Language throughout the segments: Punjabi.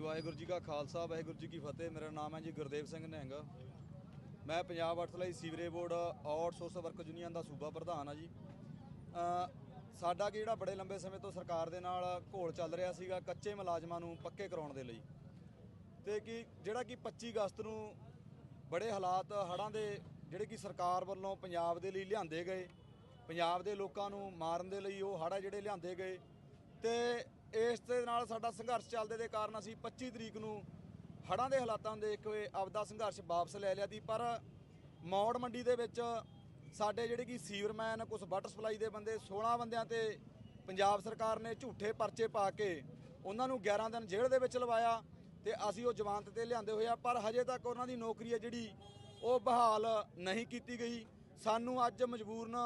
ਵਾਹਿਗੁਰੂ ਜੀ ਕਾ ਖਾਲਸਾ, ਵਾਹਿਗੁਰੂ ਜੀ ਕੀ ਫਤਿਹ। ਮੇਰਾ ਨਾਮ ਹੈ ਜੀ ਗੁਰਦੇਵ ਸਿੰਘ ਨਹਿੰਗਾ। ਮੈਂ Punjab ਅਰਥਲਾਈ sewerage board outsource work union ਦਾ ਸੂਬਾ ਪ੍ਰਧਾਨ ਆ ਜੀ। ਸਾਡਾ ਕਿ ਜਿਹੜਾ ਬੜੇ ਲੰਬੇ ਸਮੇਂ ਤੋਂ ਸਰਕਾਰ ਦੇ ਨਾਲ ਘੋਲ ਚੱਲ ਰਿਹਾ ਸੀਗਾ, ਕੱਚੇ ਮੁਲਾਜ਼ਮਾਂ ਨੂੰ ਪੱਕੇ ਕਰਾਉਣ ਦੇ ਲਈ। ਤੇ ਕਿ ਜਿਹੜਾ ਕਿ 25 ਅਗਸਤ ਨੂੰ ਬੜੇ ਹਾਲਾਤ ਹੜ੍ਹਾਂ ਦੇ ਜਿਹੜੇ ਕਿ ਸਰਕਾਰ ਵੱਲੋਂ ਪੰਜਾਬ ਦੇ ਲਈ ਲਿਆਂਦੇ ਗਏ, ਪੰਜਾਬ ਦੇ ਲੋਕਾਂ ਨੂੰ ਮਾਰਨ ਦੇ ਲਈ ਉਹ ਹੜ੍ਹ ਜਿਹੜੇ ਲਿਆਂਦੇ ਗਏ। ਤੇ ਇਸ ਦੇ ਨਾਲ ਸਾਡਾ ਸੰਘਰਸ਼ ਚੱਲਦੇ ਦੇ ਕਾਰਨ ਅਸੀਂ 25 ਤਰੀਕ ਨੂੰ ਹੜ੍ਹਾਂ ਦੇ ਹਾਲਾਤਾਂ ਨੂੰ ਦੇਖ ਕੇ ਆਪਦਾ ਸੰਘਰਸ਼ ਵਾਪਸ ਲੈ ਲਿਆ ਸੀ। ਪਰ ਮੌੜ ਮੰਡੀ ਦੇ ਵਿੱਚ ਸਾਡੇ ਜਿਹੜੇ ਕਿ ਸੀਵਰਮੈਨ ਕੁਝ ਵਾਟਰ ਸਪਲਾਈ ਦੇ ਬੰਦੇ 16 ਬੰਦਿਆਂ ਤੇ ਪੰਜਾਬ ਸਰਕਾਰ ਨੇ ਝੂਠੇ ਪਰਚੇ ਪਾ ਕੇ ਉਹਨਾਂ ਨੂੰ 11 ਦਿਨ ਜੇਲ੍ਹ ਦੇ ਵਿੱਚ ਲਵਾਇਆ ਤੇ ਅਸੀਂ ਉਹ ਜ਼ਮਾਨਤ ਤੇ ਲਿਆਂਦੇ ਹੋਏ ਆ। ਪਰ ਹਜੇ ਤੱਕ ਉਹਨਾਂ ਦੀ ਨੌਕਰੀ ਹੈ ਜਿਹੜੀ ਉਹ ਬਹਾਲ ਨਹੀਂ ਕੀਤੀ ਗਈ। ਸਾਨੂੰ ਅੱਜ ਮਜਬੂਰਨ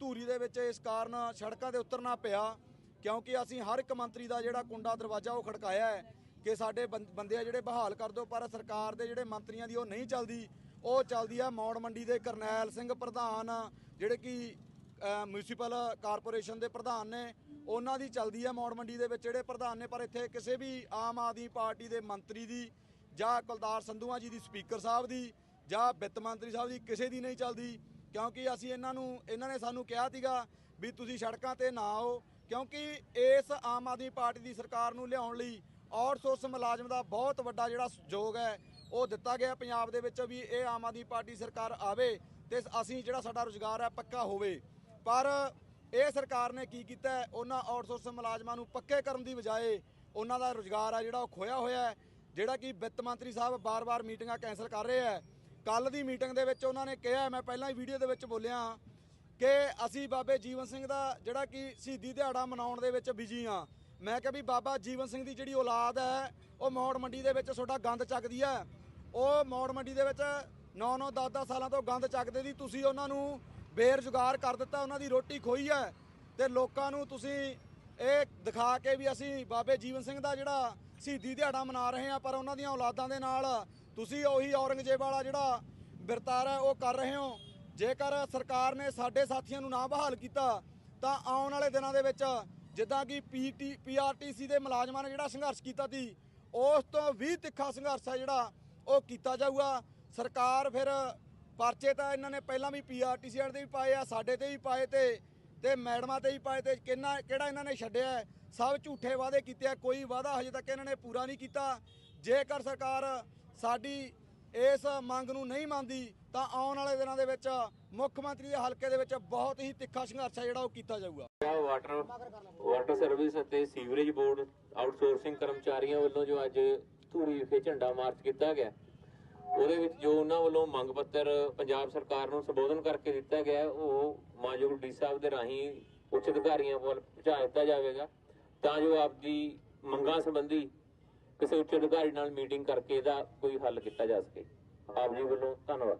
ਧੂਰੀ ਦੇ ਵਿੱਚ ਇਸ ਕਾਰਨ ਸੜਕਾਂ ਤੇ ਉਤਰਨਾ ਪਿਆ। ਕਿਉਂਕਿ ਅਸੀਂ ਹਰ ਇੱਕ ਮੰਤਰੀ ਦਾ ਜਿਹੜਾ ਕੁੰਡਾ ਦਰਵਾਜ਼ਾ ਉਹ ਖੜਕਾਇਆ ਹੈ ਕਿ ਸਾਡੇ ਬੰ- ਬੰਦੇ ਆ ਜਿਹੜੇ ਬਹਾਲ ਕਰ ਦਿਓ ਪਰ ਸਰਕਾਰ ਦੇ ਜਿਹੜੇ ਮੰਤਰੀਆਂ ਦੀ ਉਹ ਨਹੀਂ ਚੱਲਦੀ। ਉਹ ਚੱਲਦੀ ਆ ਮੌੜ ਮੰਡੀ ਦੇ ਕਰਨੈਲ ਸਿੰਘ ਪ੍ਰਧਾਨ ਜਿਹੜੇ ਕਿ ਅ, ਮਿਊਨਿਸਪਲ ਕਾਰਪੋਰੇਸ਼ਨ ਦੇ ਪ੍ਰਧਾਨ ਨੇ ਉਹਨਾਂ ਦੀ ਚੱਲਦੀ ਆ ਮੌੜ ਮੰਡੀ ਦੇ ਵਿੱਚ ਜਿਹੜੇ ਪ੍ਰਧਾਨ ਨੇ ਪਰ ਇੱਥੇ ਕਿਸੇ ਵੀ ਆਮ ਆਦਮੀ ਪਾਰਟੀ ਦੇ ਮੰਤਰੀ ਦੀ ਜਾਂ ਕੁਲਤਾਰ ਸੰਧੂਆ ਜੀ ਦੀ ਸਪੀਕਰ ਸਾਹਿਬ ਦੀ ਜਾਂ ਵਿੱਤ ਮੰਤਰੀ ਸਾਹਿਬ ਦੀ ਕਿਸੇ ਦੀ ਨਹੀਂ ਚੱਲਦੀ। ਕਿਉਂਕਿ ਅਸੀਂ ਇਹਨਾਂ ਨੂੰ ਇਹਨਾਂ ਨੇ ਸਾਨੂੰ ਕਿਹਾ ਸੀਗਾ ਵੀ ਤੁਸੀਂ ਸੜਕਾਂ ਤੇ ਨਾ ਆਓ ਕਿਉਂਕਿ ਇਸ ਆਮ ਆਦਮੀ ਪਾਰਟੀ ਦੀ ਸਰਕਾਰ ਨੂੰ ਲਿਆਉਣ ਲਈ ਆਊਟਸੋਰਸ ਮੁਲਾਜ਼ਮ ਦਾ ਬਹੁਤ ਵੱਡਾ ਜਿਹੜਾ ਸਹਿਯੋਗ ਹੈ, ਉਹ ਦਿੱਤਾ ਗਿਆ ਪੰਜਾਬ ਦੇ ਵਿੱਚ ਵੀ ਇਹ ਆਮ ਆਦਮੀ ਪਾਰਟੀ ਸਰਕਾਰ ਆਵੇ ਤੇ ਅਸੀਂ ਜਿਹੜਾ ਸਾਡਾ ਰੋਜ਼ਗਾਰ ਹੈ ਪੱਕਾ ਹੋਵੇ। ਪਰ ਇਹ ਸਰਕਾਰ ਨੇ ਕੀ ਕੀਤਾ ਉਹਨਾਂ ਆਊਟਸੋਰਸ ਮੁਲਾਜ਼ਮਾਂ ਨੂੰ ਪੱਕੇ ਕਰਨ ਦੀ ਬਜਾਏ ਉਹਨਾਂ ਦਾ ਰੋਜ਼ਗਾਰ ਹੈ ਜਿਹੜਾ ਉਹ ਖੋਇਆ ਹੋਇਆ ਹੈ, ਜਿਹੜਾ ਕਿ ਵਿੱਤ ਮੰਤਰੀ ਸਾਹਿਬ ਬਾਰ-ਬਾਰ ਮੀਟਿੰਗਾਂ ਕੈਨਸਲ ਕਰ ਰਹੇ ਹੈ। ਕੱਲ ਦੀ ਮੀਟਿੰਗ ਦੇ ਵਿੱਚ ਉਹਨਾਂ ਨੇ ਕਿਹਾ, ਮੈਂ ਪਹਿਲਾਂ ਹੀ ਵੀਡੀਓ ਦੇ ਵਿੱਚ ਬੋਲਿਆ ਕਿ ਅਸੀਂ ਬਾਬੇ ਜੀਵਨ ਸਿੰਘ ਦਾ ਜਿਹੜਾ ਕਿ ਸ਼ਹੀਦੀ ਦਿਹਾੜਾ ਮਨਾਉਣ ਦੇ ਵਿੱਚ ਬਿਜ਼ੀ ਆ ਮੈਂ ਕਿਹਾ ਵੀ ਬਾਬਾ ਜੀਵਨ ਸਿੰਘ ਦੀ ਜਿਹੜੀ ਔਲਾਦ ਹੈ, ਉਹ ਮੌੜ ਮੰਡੀ ਦੇ ਵਿੱਚ ਤੁਹਾਡਾ ਗੰਦ ਚੱਕਦੀ ਹੈ। ਉਹ ਮੌੜ ਮੰਡੀ ਦੇ ਵਿੱਚ 9-9 10-10 ਸਾਲਾਂ ਤੋਂ ਗੰਦ ਚੱਕਦੇ ਦੀ ਤੁਸੀਂ ਉਹਨਾਂ ਨੂੰ ਬੇਰੁਜ਼ਗਾਰ ਕਰ ਦਿੱਤਾ, ਉਹਨਾਂ ਦੀ ਰੋਟੀ ਖੋਈ ਹੈ। ਤੇ ਲੋਕਾਂ ਨੂੰ ਤੁਸੀਂ ਇਹ ਦਿਖਾ ਕੇ ਵੀ ਅਸੀਂ ਬਾਬੇ ਜੀਵਨ ਸਿੰਘ ਦਾ ਜਿਹੜਾ ਸ਼ਹੀਦੀ ਦਿਹਾੜਾ ਮਨਾ ਰਹੇ ਹਾਂ, ਪਰ ਉਹਨਾਂ ਦੀਆਂ ਔਲਾਦਾਂ ਦੇ ਨਾਲ ਤੁਸੀਂ ਉਹੀ ਔਰੰਗਜ਼ੇਬ ਵਾਲਾ ਜਿਹੜਾ ਵਰਤਾਰਾ ਉਹ ਕਰ ਰਹੇ ਹੋ। ਜੇਕਰ ਸਰਕਾਰ ਨੇ ਸਾਡੇ ਸਾਥੀਆਂ ਨੂੰ ਨਾ ਬਹਾਲ ਕੀਤਾ, ਤਾਂ ਆਉਣ ਵਾਲੇ ਦਿਨਾਂ ਦੇ ਵਿੱਚ ਜਿੱਦਾਂ ਕਿ ਪੀਟੀ, ਪੀਆਰਟੀਸੀ ਦੇ ਮੁਲਾਜ਼ਮਾਂ ਨੇ ਜਿਹੜਾ ਸੰਘਰਸ਼ ਕੀਤਾ ਸੀ, ਉਸ ਤੋਂ ਵੀ ਤਿੱਖਾ ਸੰਘਰਸ਼ ਹੈ ਜਿਹੜਾ ਉਹ ਕੀਤਾ ਜਾਊਗਾ। ਸਰਕਾਰ ਫਿਰ ਪਰਚੇ ਤਾਂ ਇਹਨਾਂ ਨੇ ਪਹਿਲਾਂ ਵੀ ਪੀਆਰਟੀਸੀ ਵਾਲੇ 'ਤੇ ਵੀ ਪਾਏ ਆ, ਸਾਡੇ ਤੇ ਵੀ ਪਾਏ ਤੇ ਤੇ ਮੈਡਮਾਂ ਤੇ ਵੀ ਪਾਏ ਤੇ, ਕਿੰਨਾ, ਕਿਹੜਾ ਇਹਨਾਂ ਨੇ ਛੱਡਿਆ ਸਭ ਝੂਠੇ ਵਾਅਦੇ ਕੀਤੇ ਆ, ਕੋਈ ਵਾਅਦਾ ਹਜੇ ਤੱਕ ਇਹਨਾਂ ਨੇ ਪੂਰਾ ਨਹੀਂ ਕੀਤਾ। ਜੇਕਰ ਸਰਕਾਰ ਸਾਡੀ ਇਸ ਮੰਗ ਨੂੰ ਨਹੀਂ ਮੰਨਦੀ, ਤਾਂ ਆਉਣ ਵਾਲੇ ਦਿਨਾਂ ਦੇ ਵਿੱਚ ਮੁੱਖ ਮੰਤਰੀ ਦੇ ਹਲਕੇ ਦੇ ਵਿੱਚ ਬਹੁਤ ਹੀ ਤਿੱਖਾ ਸੰਘਰਸ਼ ਹੈ ਜਿਹੜਾ ਉਹ ਕੀਤਾ ਜਾਊਗਾ। ਵਾਟਰ ਵਾਟਰ ਸਰਵਿਸ ਅਤੇ ਸੀਵਰੇਜ ਬੋਰਡ ਆਊਟਸੋਰਸਿੰਗ ਕਰਮਚਾਰੀਆਂ ਵੱਲੋਂ ਜੋ ਅੱਜ ਧੂਰੀ ਵਿਖੇ ਝੰਡਾ ਮਾਰਚ ਕੀਤਾ ਗਿਆ, ਉਹਦੇ ਵਿੱਚ ਜੋ ਉਹਨਾਂ ਵੱਲੋਂ ਮੰਗ ਪੱਤਰ ਪੰਜਾਬ ਸਰਕਾਰ ਨੂੰ ਸੰਬੋਧਨ ਕਰਕੇ ਦਿੱਤਾ ਗਿਆ, ਉਹ ਮਾਨਯੋਗ ਡੀ ਸਾਹਿਬ ਦੇ ਰਾਹੀਂ ਉੱਚ ਅਧਿਕਾਰੀਆਂ ਵੱਲ ਪਹੁੰਚਾ ਦਿੱਤਾ ਜਾਵੇਗਾ। ਤਾਂ ਜੋ ਆਪ ਦੀ ਮੰਗਾਂ ਸੰਬੰਧੀ ਕਿਸੇ ਉੱਚ ਅਧਿਕਾਰੀ ਨਾਲ ਮੀਟਿੰਗ ਕਰਕੇ ਇਹਦਾ ਕੋਈ ਹੱਲ ਕੀਤਾ ਜਾ ਸਕੇ। ਆਪ ਜੀ ਵੱਲੋਂ ਧੰਨਵਾਦ।